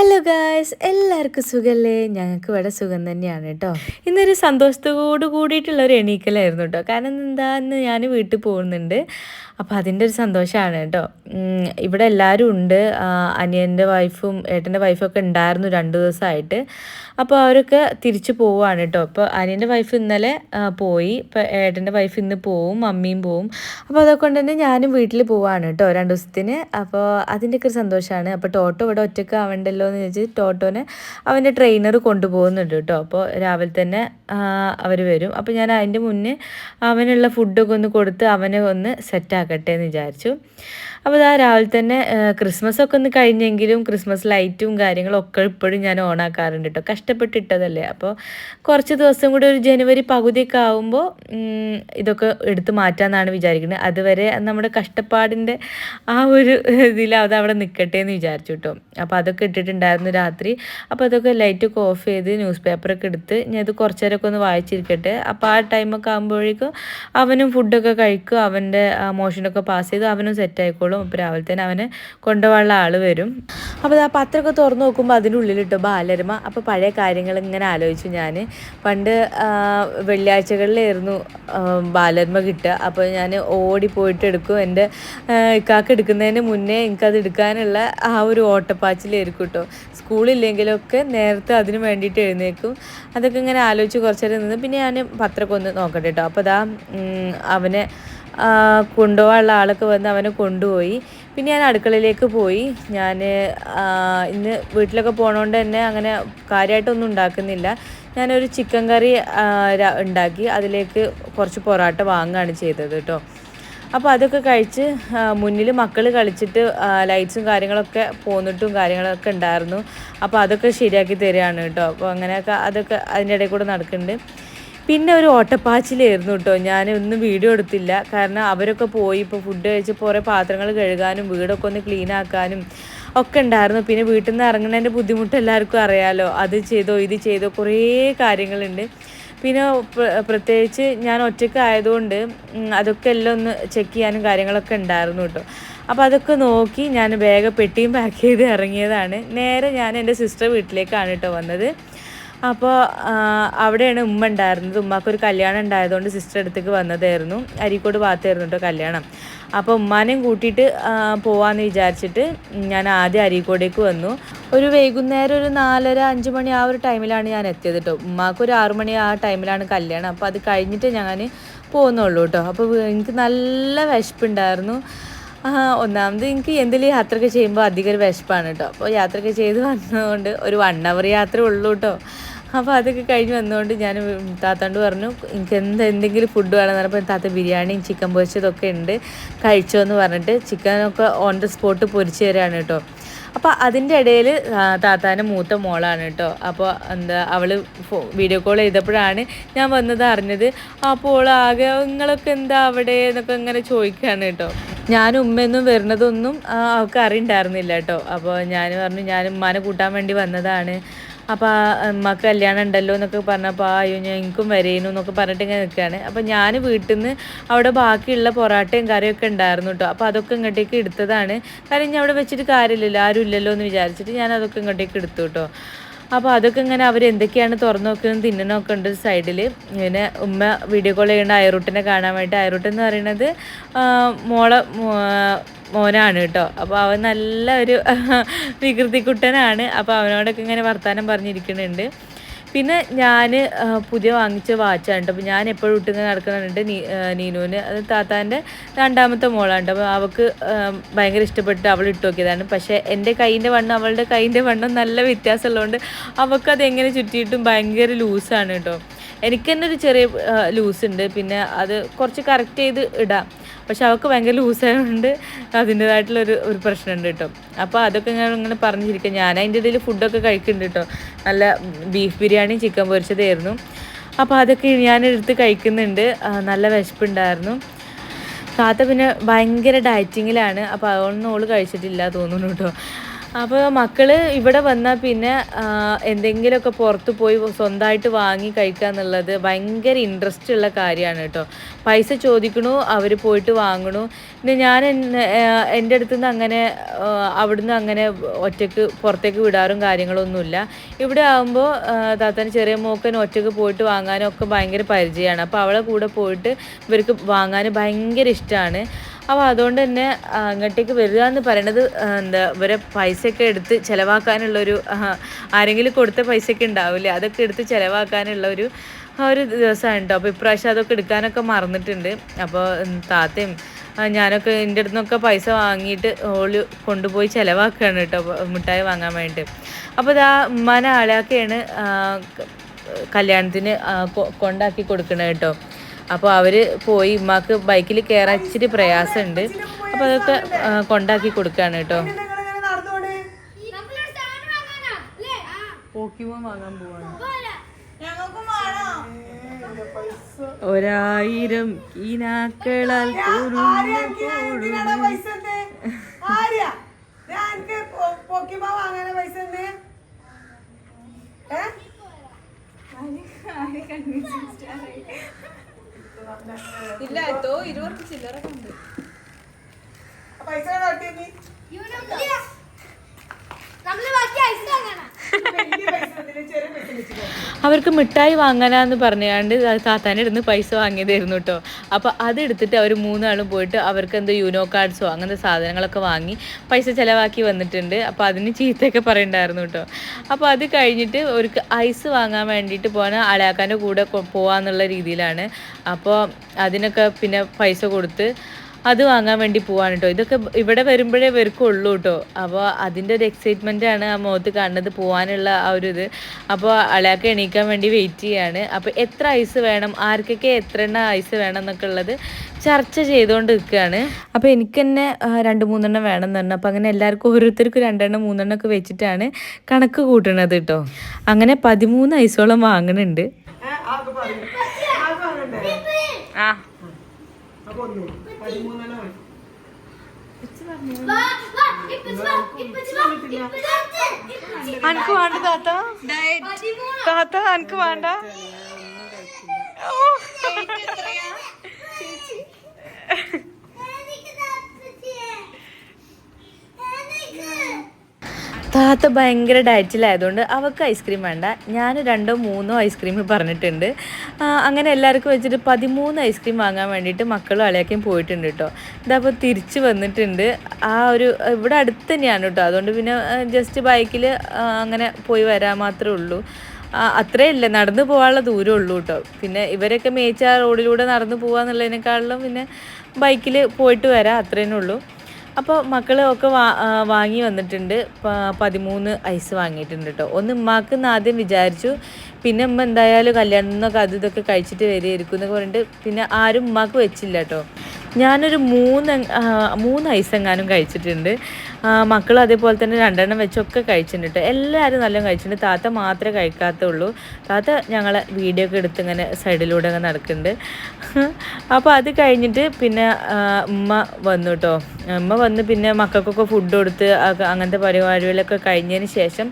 Hello guys എല്ലാവർക്കും സുഖല്ലേ? ഞങ്ങൾക്ക് ഇവിടെ സുഖം തന്നെയാണ് കേട്ടോ. ഇന്നൊരു സന്തോഷത്തോട് കൂടിയിട്ടുള്ള ഒരു എണീക്കലായിരുന്നു കേട്ടോ. കാരണം എന്താന്ന് ഞാൻ വീട്ടിൽ പോകുന്നുണ്ട്. അപ്പോൾ അതിന്റെ ഒരു സന്തോഷമാണ് കേട്ടോ ഇവിടെ എല്ലാവരും ഉണ്ട്. അനിയന്റെ വൈഫും ഏട്ടന്റെ വൈഫും ഒക്കെ ഉണ്ടായിരുന്നു രണ്ട് ദിവസമായിട്ട്. അപ്പോൾ അവരൊക്കെ തിരിച്ചു പോവുകയാണ് കേട്ടോ. അപ്പോൾ അനിയന്റെ വൈഫ് ഇന്നലെ പോയി. ഇപ്പോൾ ഏട്ടന്റെ വൈഫ് ഇന്ന് പോവും അമ്മയും പോവും. അപ്പോൾ അതൊക്കെ കൊണ്ട് തന്നെ ഞാനും വീട്ടിൽ പോവാണ് കേട്ടോ രണ്ട് ദിവസത്തിന്. അപ്പോൾ അതിന്റെയൊക്കെ ഒരു സന്തോഷമാണ് അപ്പോൾ ടോട്ടോ ഇവിടെ ഒറ്റയ്ക്ക് ആവണ്ടല്ലോ എന്ന് ചോദിച്ച് ടോട്ടോനെ അവന്റെ ട്രെയിനർ കൊണ്ടുപോകുന്നുണ്ട് കേട്ടോ. അപ്പോൾ രാവിലെ തന്നെ അവർ വരും. അപ്പോൾ ഞാൻ അതിന്റെ മുന്നേ അവനുള്ള ഫുഡൊക്കെ ഒന്ന് കൊടുത്ത് അവനെ ഒന്ന് സെറ്റാക്കട്ടെ എന്ന് വിചാരിച്ചു. അപ്പോൾ ഇതാ രാവിലെ തന്നെ ക്രിസ്മസ് ഒക്കെ ഒന്ന് കഴിഞ്ഞെങ്കിലും ക്രിസ്മസ് ലൈറ്റും കാര്യങ്ങളും ഒക്കെ ഇപ്പോഴും ഞാൻ ഓണാക്കാറുണ്ട് കേട്ടോ കഷ്ടപ്പെട്ടിട്ടതല്ലേ. അപ്പോൾ കുറച്ച് ദിവസം കൂടി ഒരു ജനുവരി പകുതിയൊക്കെ ആകുമ്പോൾ ഇതൊക്കെ എടുത്ത് മാറ്റാമെന്നാണ് വിചാരിക്കുന്നത് അതുവരെ നമ്മുടെ കഷ്ടപ്പാടിന്റെ ആ ഒരു ഇതിൽ അത് അവിടെ നിൽക്കട്ടെ എന്ന് വിചാരിച്ചു കേട്ടോ അപ്പോൾ അതൊക്കെ ഇട്ടിട്ടുണ്ടായിരുന്നു രാത്രി. അപ്പോൾ അതൊക്കെ ലൈറ്റൊക്കെ ഓഫ് ചെയ്ത് ന്യൂസ് പേപ്പറൊക്കെ എടുത്ത് ഞാൻ ഇത് കുറച്ച് നേരമൊക്കെ ഒന്ന് വായിച്ചിരിക്കട്ടെ. അപ്പോൾ ആ ടൈമൊക്കെ ആകുമ്പോഴേക്കും അവനും ഫുഡൊക്കെ കഴിക്കും. അവന്റെ മോഷനൊക്കെ പാസ് ചെയ്ത് അവനും സെറ്റ് ആയിക്കോളും. അപ്പോൾ രാവിലെ തന്നെ അവനെ കൊണ്ടുപോകാനുള്ള ആൾ വരും. അപ്പോൾ ആ പത്രമൊക്കെ തുറന്നു നോക്കുമ്പോൾ അതിനുള്ളിലിട്ടോ ബാലരമ. അപ്പോൾ പഴയ കാര്യങ്ങൾ ഇങ്ങനെ ആലോചിച്ചു ഞാൻ പണ്ട് വെള്ളിയാഴ്ചകളിലായിരുന്നു ബാലരമ കിട്ടുക. അപ്പോൾ ഞാൻ ഓടിപ്പോയിട്ട് എടുക്കും. എന്റെ ഇക്കാക്ക് എടുക്കുന്നതിന് മുന്നേ എനിക്കത് എടുക്കാനുള്ള ആ ഒരു ഓട്ടപ്പാച്ചിലായിരിക്കും കേട്ടോ. സ്കൂളില്ലെങ്കിലൊക്കെ നേരത്തെ അതിന് വേണ്ടിയിട്ട് എഴുന്നേക്കും അതൊക്കെ ഇങ്ങനെ ആലോചിച്ച് കുറച്ചേരം നിന്ന് പിന്നെ ഞാൻ പത്രമൊക്കെ ഒന്ന് നോക്കട്ടെ കേട്ടോ. അപ്പോൾ അതാ അവനെ കൊണ്ടുപോകാനുള്ള ആളൊക്കെ വന്ന് അവനെ കൊണ്ടുപോയി. പിന്നെ ഞാൻ അടുക്കളയിലേക്ക് പോയി. ഞാൻ ഇന്ന് വീട്ടിലൊക്കെ പോണോണ്ട് തന്നെ അങ്ങനെ കാര്യമായിട്ടൊന്നും ഉണ്ടാക്കുന്നില്ല. ഞാനൊരു ചിക്കൻ കറി ഉണ്ടാക്കി. അതിലേക്ക് കുറച്ച് പൊറോട്ട വാങ്ങുകയാണ് ചെയ്തത് കേട്ടോ. അപ്പോൾ അതൊക്കെ കഴിച്ച് മുന്നിൽ മക്കൾ കളിച്ചിട്ട് ലൈറ്റ്സും കാര്യങ്ങളൊക്കെ പോന്നിട്ടും കാര്യങ്ങളൊക്കെ ഉണ്ടായിരുന്നു. അപ്പോൾ അതൊക്കെ ശരിയാക്കി തരികയാണ് കേട്ടോ. അപ്പോൾ അങ്ങനെയൊക്കെ അതൊക്കെ അതിന്റെ ഇടയിൽ കൂടെ നടക്കുന്നുണ്ട്. പിന്നെ ഒരു ഓട്ടപ്പാച്ചിലായിരുന്നു കേട്ടോ ഞാൻ ഒന്നും വീഡിയോ എടുത്തില്ല. കാരണം അവരൊക്കെ പോയി ഇപ്പോൾ ഫുഡ് കഴിച്ച് കുറേ പാത്രങ്ങൾ കഴുകാനും വീടൊക്കെ ഒന്ന് ക്ലീൻ ആക്കാനും ഒക്കെ ഉണ്ടായിരുന്നു. പിന്നെ വീട്ടിൽ നിന്ന് ഇറങ്ങുന്നതിന്റെ ബുദ്ധിമുട്ട് എല്ലാവർക്കും അറിയാലോ. അത് ചെയ്തോ ഇത് ചെയ്തോ കുറേ കാര്യങ്ങളുണ്ട്. പിന്നെ പ്രത്യേകിച്ച് ഞാൻ ഒറ്റയ്ക്ക് ആയതുകൊണ്ട് അതൊക്കെ എല്ലാം ഒന്ന് ചെക്ക് ചെയ്യാനും കാര്യങ്ങളൊക്കെ ഉണ്ടായിരുന്നു കേട്ടോ അപ്പോൾ അതൊക്കെ നോക്കി ഞാൻ വേഗം പെട്ടിയും പാക്ക് ചെയ്ത് ഇറങ്ങിയതാണ്. നേരെ ഞാൻ എന്റെ സിസ്റ്റർ വീട്ടിലേക്കാണ് കേട്ടോ വന്നത്. അപ്പോൾ അവിടെയാണ് ഉമ്മ ഉണ്ടായിരുന്നത്. ഉമ്മാക്കൊരു കല്യാണം ഉണ്ടായതുകൊണ്ട് സിസ്റ്റർ അടുത്തേക്ക് വന്നതായിരുന്നു. അരീക്കോട് ഭാഗത്തായിരുന്നു കേട്ടോ കല്യാണം. അപ്പോൾ ഉമ്മാനെയും കൂട്ടിയിട്ട് പോവാമെന്ന് വിചാരിച്ചിട്ട് ഞാൻ ആദ്യം അരീക്കോടേക്ക് വന്നു. ഒരു വൈകുന്നേരം ഒരു നാലര അഞ്ച് മണി ആ ഒരു ടൈമിലാണ് ഞാൻ എത്തിയത് കേട്ടോ ഉമ്മാക്ക് ഒരു ആറു മണി ആ ടൈമിലാണ് കല്യാണം. അപ്പോൾ അത് കഴിഞ്ഞിട്ട് ഞാൻ പോകുന്നുള്ളൂ കേട്ടോ അപ്പോൾ എനിക്ക് നല്ല വിശപ്പുണ്ടായിരുന്നു. ഒന്നാമത് എനിക്ക് എന്തെങ്കിലും യാത്രയൊക്കെ ചെയ്യുമ്പോൾ അധികം ഒരു വിശപ്പാണ് കേട്ടോ. അപ്പോൾ യാത്രയൊക്കെ ചെയ്ത് വന്നതുകൊണ്ട് ഒരു വൺ അവർ യാത്ര ഉള്ളൂ കേട്ടോ. അപ്പോൾ അതൊക്കെ കഴിഞ്ഞ് വന്നുകൊണ്ട് ഞാൻ താത്താണ്ട് പറഞ്ഞു എനിക്ക് എന്ത് എന്തെങ്കിലും ഫുഡ് വേണമെന്ന് പറഞ്ഞപ്പോൾ താത്ത ബിരിയാണിയും ചിക്കൻ പൊരിച്ചതൊക്കെ ഉണ്ട്. കഴിച്ചോ എന്ന് പറഞ്ഞിട്ട് ചിക്കനൊക്കെ ഓൺ ദ സ്പോട്ട് പൊരിച്ച് തരാണ് കേട്ടോ. അപ്പോൾ അതിന്റെ ഇടയിൽ താത്താന്റെ മൂത്ത മോളാണ് കേട്ടോ. അപ്പോൾ എന്താ അവൾ വീഡിയോ കോൾ ചെയ്തപ്പോഴാണ് ഞാൻ വന്നത് അറിഞ്ഞത്. അപ്പോൾ ആകെ നിങ്ങളൊക്കെ എന്താ അവിടെ? എന്നൊക്കെ ഇങ്ങനെ ചോദിക്കുകയാണ് കേട്ടോ. ഞാൻ ഉമ്മയൊന്നും വരുന്നതൊന്നും അവൾക്ക് അറിയണ്ടായിരുന്നില്ല കേട്ടോ. അപ്പോൾ ഞാൻ പറഞ്ഞു ഞാൻ ഉമ്മാനെ കൂട്ടാൻ വേണ്ടി വന്നതാണ്. അപ്പോൾ ഉമ്മക്ക് കല്യാണം ഉണ്ടല്ലോ എന്നൊക്കെ പറഞ്ഞപ്പോൾ അയ്യോ ഞാൻ എനിക്കും വരേനു എന്നൊക്കെ പറഞ്ഞിട്ട് ഇങ്ങനെ നിൽക്കുകയാണ് അപ്പോൾ ഞാൻ വീട്ടിൽ നിന്ന് അവിടെ ബാക്കിയുള്ള പൊറാട്ടയും കറിയൊക്കെ ഉണ്ടായിരുന്നു കേട്ടോ. അപ്പോൾ അതൊക്കെ ഇങ്ങോട്ടേക്ക് എടുത്തതാണ്. കാര്യം ഞാൻ അവിടെ വെച്ചിട്ട് കാര്യമില്ലല്ലോ ആരും ഇല്ലല്ലോ എന്ന് വിചാരിച്ചിട്ട് ഞാൻ അതൊക്കെ ഇങ്ങോട്ടേക്ക് എടുത്തു കേട്ടോ. അപ്പോൾ അതൊക്കെ ഇങ്ങനെ അവർ എന്തൊക്കെയാണ് തുറന്നു നോക്കുന്നത് തിന്നണമൊക്കെ ഉണ്ട് സൈഡിൽ ഇങ്ങനെ ഉമ്മ വീഡിയോ കോൾ ചെയ്യേണ്ട അയറൂട്ടിനെ കാണാൻ വേണ്ടി. അയറൂട്ട് എന്ന് പറയുന്നത് മോളെ മോനാണ് കേട്ടോ. അപ്പോൾ അവൻ നല്ല ഒരു വികൃതിക്കുട്ടനാണ്. അപ്പോൾ അവനോടൊക്കെ ഇങ്ങനെ വർത്തമാനം പറഞ്ഞിരിക്കുന്നുണ്ട്. പിന്നെ ഞാൻ പുതിയ വാങ്ങിച്ച വാച്ചാണ് അപ്പോൾ ഞാൻ എപ്പോഴും ഇട്ടിങ്ങനെ നടക്കുന്നുണ്ട് നീ നീനുവിന്. അത് താത്താന്റെ രണ്ടാമത്തെ മോളാണ് അപ്പോൾ അവൾക്ക് ഭയങ്കര ഇഷ്ടപ്പെട്ട് അവൾ ഇട്ട് നോക്കിയതാണ്. പക്ഷേ എന്റെ കൈയിന്റെ വണ്ണം അവളുടെ കൈയിന്റെ വണ്ണം നല്ല വ്യത്യാസമുള്ളതുകൊണ്ട് അവൾക്കത് എങ്ങനെ ചുറ്റിയിട്ടും ഭയങ്കര ലൂസാണ് കേട്ടോ എനിക്ക് തന്നെ ഒരു ചെറിയ ലൂസ് ഉണ്ട് പിന്നെ അത് കുറച്ച് കറക്റ്റ് ചെയ്ത് ഇടാം. പക്ഷെ അവൾക്ക് ഭയങ്കര ലൂസായതുകൊണ്ട് അതിന്റെതായിട്ടുള്ളൊരു ഒരു പ്രശ്നമുണ്ട് കേട്ടോ. അപ്പോൾ അതൊക്കെ ഞാൻ ഇങ്ങനെ പറഞ്ഞിരിക്കുക ഞാൻ അതിന്റെ ഇടയിൽ ഫുഡൊക്കെ കഴിക്കുന്നുണ്ട് കേട്ടോ. നല്ല ബീഫ് ബിരിയാണിയും ചിക്കൻ പൊരിച്ചതായിരുന്നു. അപ്പോൾ അതൊക്കെ ഞാൻ എടുത്ത് കഴിക്കുന്നുണ്ട്. നല്ല വിശപ്പുണ്ടായിരുന്നു. താത്ത പിന്നെ ഭയങ്കര ഡയറ്റിങ്ങിലാണ് അപ്പോൾ അതുകൊണ്ടൊന്നും ഓൾ കഴിച്ചിട്ടില്ല തോന്നുന്നു കേട്ടോ. അപ്പോൾ മക്കൾ ഇവിടെ വന്നാൽ പിന്നെ എന്തെങ്കിലുമൊക്കെ പുറത്ത് പോയി സ്വന്തമായിട്ട് വാങ്ങി കഴിക്കുക എന്നുള്ളത് ഭയങ്കര ഇൻട്രസ്റ്റ് ഉള്ള കാര്യമാണ് കേട്ടോ. പൈസ ചോദിക്കണു അവർ പോയിട്ട് വാങ്ങണു. പിന്നെ ഞാൻ എന്റെ അടുത്ത് നിന്ന് അങ്ങനെ അവിടുന്ന് അങ്ങനെ ഒറ്റയ്ക്ക് പുറത്തേക്ക് വിടാറും കാര്യങ്ങളൊന്നുമില്ല. ഇവിടെ ആകുമ്പോൾ താത്തന് ചെറിയ മോക്കൻ ഒറ്റയ്ക്ക് പോയിട്ട് വാങ്ങാനും ഒക്കെ ഭയങ്കര പരിചയമാണ്. അപ്പോൾ അവളെ കൂടെ പോയിട്ട് ഇവർക്ക് വാങ്ങാൻ ഭയങ്കര ഇഷ്ടമാണ് അപ്പോൾ അതുകൊണ്ട് തന്നെ അങ്ങോട്ടേക്ക് വരിക എന്ന് പറയണത് എന്താ ഇവരെ പൈസയൊക്കെ എടുത്ത് ചിലവാക്കാനുള്ളൊരു ആരെങ്കിലും കൊടുത്ത പൈസയൊക്കെ ഉണ്ടാവില്ലേ? അതൊക്കെ എടുത്ത് ചിലവാക്കാനുള്ള ഒരു ഒരു ദിവസമാണ് കേട്ടോ അപ്പോൾ ഇപ്രാവശ്യം അതൊക്കെ എടുക്കാനൊക്കെ മറന്നിട്ടുണ്ട്. അപ്പോൾ താത്തയും ഞാനൊക്കെ എന്റെ അടുത്ത് നിന്നൊക്കെ പൈസ വാങ്ങിയിട്ട് ഓൾ കൊണ്ടുപോയി ചിലവാക്കുകയാണ് കേട്ടോ മിഠായി വാങ്ങാൻ വേണ്ടിയിട്ട് അപ്പോൾ ഇതാ ഉമ്മാനെ ആളെയൊക്കെയാണ് കല്യാണത്തിന് കൊണ്ടാക്കി കൊടുക്കണത് കേട്ടോ അപ്പോൾ അവർ പോയി ഉമ്മാക്ക് ബൈക്കിൽ കയറാൻ ഇച്ചിരി പ്രയാസമുണ്ട്. അപ്പോൾ അതൊക്കെ കൊണ്ടാക്കി കൊടുക്കുകയാണ് കേട്ടോ. ഒരായിരം കീനാക്കളാൽ പൈസ ഇല്ല എന്തോ ഇരുപത് ചില്ലറ ഉണ്ട്. പൈസ നമ്മൾ ബാക്കി ഐസ് വാങ്ങാനാ അവർക്ക് മിഠായി വാങ്ങാനാന്ന് പറഞ്ഞാണ്ട് താത്താന്റെ അടുത്ത് പൈസ വാങ്ങിയതായിരുന്നു കേട്ടോ അപ്പോൾ അതെടുത്തിട്ട് അവർ മൂന്നാളും പോയിട്ട് അവർക്ക് എന്തോ യൂനോ കാർഡ്സോ അങ്ങനത്തെ സാധനങ്ങളൊക്കെ വാങ്ങി പൈസ ചിലവാക്കി വന്നിട്ടുണ്ട്. അപ്പോൾ അതിന് ചീത്തയൊക്കെ പറയണ്ടായിരുന്നു കേട്ടോ അപ്പോൾ അത് കഴിഞ്ഞിട്ട് അവർക്ക് ഐസ് വാങ്ങാൻ വേണ്ടിയിട്ട് പോകാൻ അലാക്കാന്റെ കൂടെ പോവാന്നുള്ള രീതിയിലാണ്. അപ്പോൾ അതിനൊക്കെ പിന്നെ പൈസ കൊടുത്ത് അത് വാങ്ങാൻ വേണ്ടി പോവാണ് കേട്ടോ ഇതൊക്കെ ഇവിടെ വരുമ്പോഴേ ഇവർക്കുള്ളൂ കേട്ടോ അപ്പോൾ അതിന്റെ ഒരു എക്സൈറ്റ്മെന്റ് ആണ് ആ മുഖത്ത് കാണുന്നത് പോകാനുള്ള ആ ഒരു ഇത്. അപ്പോൾ അളയാക്ക് എണീക്കാൻ വേണ്ടി വെയിറ്റ് ചെയ്യാണ്. അപ്പോൾ എത്ര ഐസ് വേണം ആർക്കൊക്കെ എത്ര എണ്ണ ഐസ് വേണം എന്നൊക്കെ ഉള്ളത് ചർച്ച ചെയ്തുകൊണ്ട് നിൽക്കുകയാണ് അപ്പോൾ എനിക്ക് തന്നെ രണ്ട് മൂന്നെണ്ണം വേണം എന്ന് പറഞ്ഞു. അപ്പോൾ അങ്ങനെ എല്ലാവർക്കും ഓരോരുത്തർക്കും രണ്ടെണ്ണം മൂന്നെണ്ണം ഒക്കെ വെച്ചിട്ടാണ് കണക്ക് കൂട്ടണത് കേട്ടോ അങ്ങനെ പതിമൂന്ന് ഐസോളം വാങ്ങുന്നുണ്ട് വാങ്ങണ്ടേ? ആ. അപ്പോൾ ഒന്ന്. പതിമൂന്നെണ്ണം മതി. വാ വാ ഇപ്പച്ചി വാ ഇപ്പച്ചി വാ ഇപ്പച്ചി അനക്ക് വേണ്ട താത്ത. താത്ത അനക്ക് വേണ്ട. എനിക്ക് താല്പര്യമില്ല. എനിക്ക് താത്ത ഭയങ്കര ഡയറ്റിലായതുകൊണ്ട് അവൾക്ക് ഐസ്ക്രീം വേണ്ട. ഞാൻ രണ്ടോ മൂന്നോ ഐസ്ക്രീം പറഞ്ഞിട്ടുണ്ട്. അങ്ങനെ എല്ലാവർക്കും വെച്ചിട്ട് പതിമൂന്ന് ഐസ്ക്രീം വാങ്ങാൻ വേണ്ടിയിട്ട് മക്കളും അളിയാക്കിയും പോയിട്ടുണ്ട് കേട്ടോ ഇതപ്പോൾ തിരിച്ച് വന്നിട്ടുണ്ട്. ആ ഒരു ഇവിടെ അടുത്ത് തന്നെയാണ് കേട്ടോ അതുകൊണ്ട് പിന്നെ ജസ്റ്റ് ബൈക്കിൽ അങ്ങനെ പോയി വരാൻ മാത്രമേ ഉള്ളൂ. അത്രേ ഇല്ല നടന്നു പോകാനുള്ള ദൂരം ഉള്ളൂ കേട്ടോ പിന്നെ ഇവരൊക്കെ മേച്ച റോഡിലൂടെ നടന്നു പോകാന്നുള്ളതിനേക്കാളും പിന്നെ ബൈക്കിൽ പോയിട്ട് വരാം അത്രേനേ ഉള്ളൂ. അപ്പോൾ മക്കളൊക്കെ വാ വാങ്ങി വന്നിട്ടുണ്ട്. പതിമൂന്ന് ഐസ് വാങ്ങിയിട്ടുണ്ട് കേട്ടോ ഒന്ന് ഉമ്മാക്ക് ആദ്യം വിചാരിച്ചു. പിന്നെ ഉമ്മ എന്തായാലും കല്യാണം എന്നൊക്കെ അത് ഇതൊക്കെ കഴിച്ചിട്ട് വരികയായിരിക്കും എന്നൊക്കെ പറഞ്ഞിട്ട് പിന്നെ ആരും ഉമ്മാക്ക് വെച്ചില്ല കേട്ടോ ഞാനൊരു മൂന്ന് മൂന്ന് ഐസ് എങ്ങാനും കഴിച്ചിട്ടുണ്ട്. മക്കൾ അതേപോലെ തന്നെ രണ്ടെണ്ണം വെച്ചൊക്കെ കഴിച്ചിട്ടുണ്ട് എല്ലാവരും നല്ലോണം കഴിച്ചിട്ടുണ്ട്. താത്ത മാത്രമേ കഴിക്കാത്തുള്ളൂ. താത്ത ഞങ്ങളെ വീഡിയോ ഒക്കെ എടുത്ത് ഇങ്ങനെ സൈഡിലൂടെ അങ്ങ് നടക്കുന്നുണ്ട് അപ്പോൾ അത് കഴിഞ്ഞിട്ട് പിന്നെ ഉമ്മ വന്നു കേട്ടോ ഉമ്മ വന്ന് പിന്നെ മക്കൾക്കൊക്കെ ഫുഡ് കൊടുത്ത് അങ്ങനത്തെ പരിപാടികളൊക്കെ കഴിഞ്ഞതിന് ശേഷം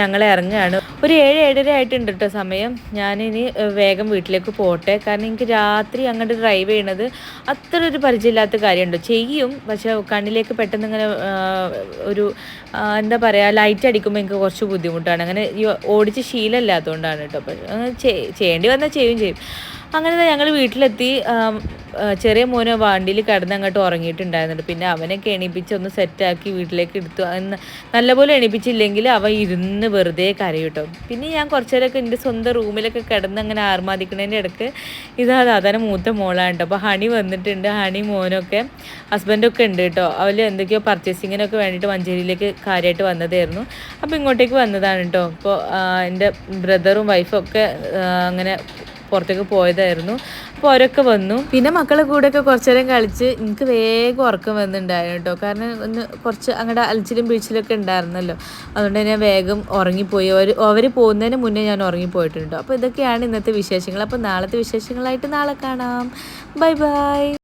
ഞങ്ങൾ ഇറങ്ങുകയാണ് ഒരു ഏഴ് ഏഴര ആയിട്ടുണ്ട് കേട്ടോ സമയം. ഞാനിനി വേഗം വീട്ടിലേക്ക് പോട്ടെ. കാരണം എനിക്ക് രാത്രി അങ്ങോട്ട് ഡ്രൈവ് ചെയ്യണത് അത്ര ഒരു പരിചയമില്ലാത്ത കാര്യമുണ്ടോ ചെയ്യും. പക്ഷേ കണ്ണിലേക്ക് പെട്ടെന്ന് ഇങ്ങനെ ഒരു എന്താ പറയുക ലൈറ്റ് അടിക്കുമ്പോൾ എനിക്ക് കുറച്ച് ബുദ്ധിമുട്ടാണ്. അങ്ങനെ ഓടിച്ച് ശീലമില്ലാത്തതുകൊണ്ടാണ് കേട്ടോ. അപ്പോൾ ചെയ്യേണ്ടി വന്നാൽ ചെയ്യും ചെയ്യും. അങ്ങനെ ഞങ്ങൾ വീട്ടിലെത്തി ചെറിയ മോനെ വണ്ടിയിൽ കിടന്ന് അങ്ങോട്ട് ഉറങ്ങിയിട്ടുണ്ടായിരുന്നുണ്ട്. പിന്നെ അവനൊക്കെ എണീപ്പിച്ച് ഒന്ന് സെറ്റാക്കി വീട്ടിലേക്ക് എടുത്തു. നല്ലപോലെ എണീപ്പിച്ചില്ലെങ്കിൽ അവ ഇരുന്ന് വെറുതെ കരയും കേട്ടോ പിന്നെ ഞാൻ കുറച്ച് നേരമൊക്കെ എന്റെ സ്വന്തം റൂമിലൊക്കെ കിടന്ന് അങ്ങനെ ആർമാദിക്കണതിന്റെ ഇടയ്ക്ക് ഇതാ അതാണ് മൂത്ത മോളാണ് കേട്ടോ. അപ്പോൾ ഹണി വന്നിട്ടുണ്ട്. ഹണി മോനൊക്കെ ഹസ്ബൻഡൊക്കെ ഉണ്ട് കേട്ടോ. അവർ എന്തൊക്കെയോ പർച്ചേസിങ്ങിനൊക്കെ വേണ്ടിയിട്ട് മഞ്ചേരിയിലേക്ക് കാര്യമായിട്ട് വന്നതായിരുന്നു. അപ്പോൾ ഇങ്ങോട്ടേക്ക് വന്നതാണ് കേട്ടോ. അപ്പോൾ എന്റെ ബ്രദറും വൈഫും ഒക്കെ അങ്ങനെ പുറത്തേക്ക് പോയതായിരുന്നു. അപ്പോൾ അവരൊക്കെ വന്നു. പിന്നെ മക്കളെ കൂടെയൊക്കെ കുറച്ചു നേരം കളിച്ച് എനിക്ക് വേഗം ഉറക്കം വന്നിട്ടുണ്ടായിരുന്നു കേട്ടോ. കാരണം ഒന്ന് കുറച്ച് അങ്ങോട്ട് അലച്ചിലും പിഴിച്ചിലൊക്കെ ഉണ്ടായിരുന്നല്ലോ. അതുകൊണ്ട് തന്നെ വേഗം ഉറങ്ങിപ്പോയി. അവർ അവർ പോകുന്നതിന് മുന്നേ ഞാൻ ഉറങ്ങിപ്പോയിട്ടുണ്ട് അപ്പോൾ ഇതൊക്കെയാണ് ഇന്നത്തെ വിശേഷങ്ങൾ. അപ്പോൾ നാളത്തെ വിശേഷങ്ങളായിട്ട് നാളെ കാണാം. Bye bye.